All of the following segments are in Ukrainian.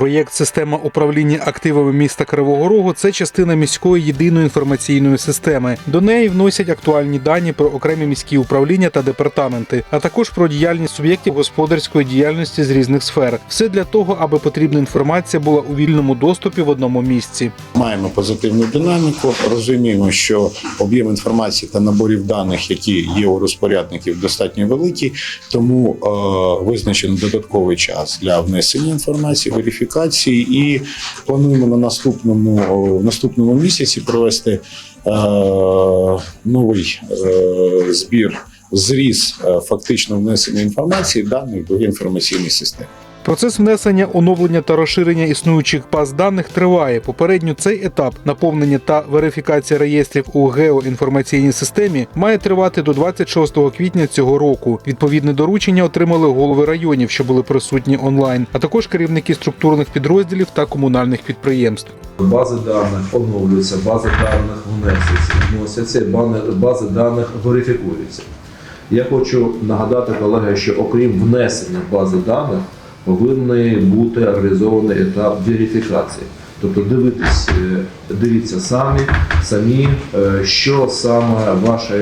Проєкт Система управління активами міста Кривого Рогу це частина міської єдиної інформаційної системи. До неї вносять актуальні дані про окремі міські управління та департаменти, а також про діяльність суб'єктів господарської діяльності з різних сфер. Все для того, аби потрібна інформація була у вільному доступі в одному місці. Маємо позитивну динаміку. Розуміємо, що об'єм інформації та наборів даних, які є у розпорядників, достатньо великий, тому е, визначено додатковий час для внесення інформації, верифікації, і плануємо на наступному наступному місяці провести е, новий е, збір. Зріз е, фактично внесення інформації даних до інформаційної системи. Процес внесення, оновлення та розширення існуючих баз даних триває. Попередньо цей етап наповнення та верифікація реєстрів у геоінформаційній системі має тривати до 26 квітня цього року. Відповідне доручення отримали голови районів, що були присутні онлайн, а також керівники структурних підрозділів та комунальних підприємств. Бази даних оновлюються, бази даних вносяться, бази даних верифікуються. Я хочу нагадати, колеги, що окрім внесення бази даних, повинен бути реалізований етап верифікації. Тобто дивитись, е, дивіться самі, самі, е, що саме ваші,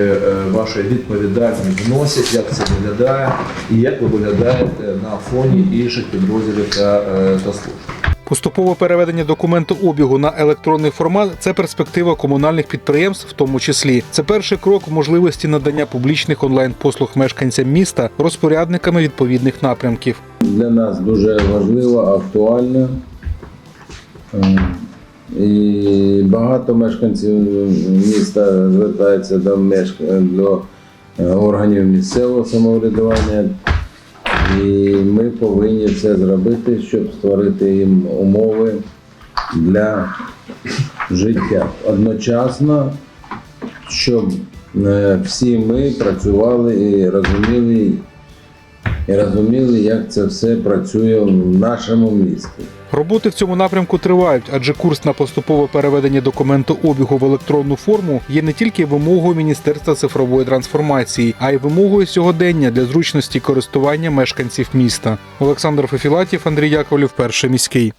ваша ваші відповідальні вносять, як це виглядає і як ви виглядаєте на фоні інших підрозділів та, е, та служб. Поступове переведення документообігу на електронний формат це перспектива комунальних підприємств, в тому числі. Це перший крок в можливості надання публічних онлайн-послуг мешканцям міста розпорядниками відповідних напрямків. для нас дуже важливо, актуально. Е, І багато мешканців міста звертаються до, мешк- до органів місцевого самоврядування. І ми повинні це зробити, щоб створити їм умови для життя. Одночасно, щоб е, всі ми працювали і розуміли, і розуміли, як це все працює в нашому місті. Роботи в цьому напрямку тривають, адже курс на поступове переведення документообігу в електронну форму є не тільки вимогою Міністерства цифрової трансформації, а й вимогою сьогодення для зручності користування мешканців міста. Олександр Фефілатів, Андрій Яковлів, перший міський.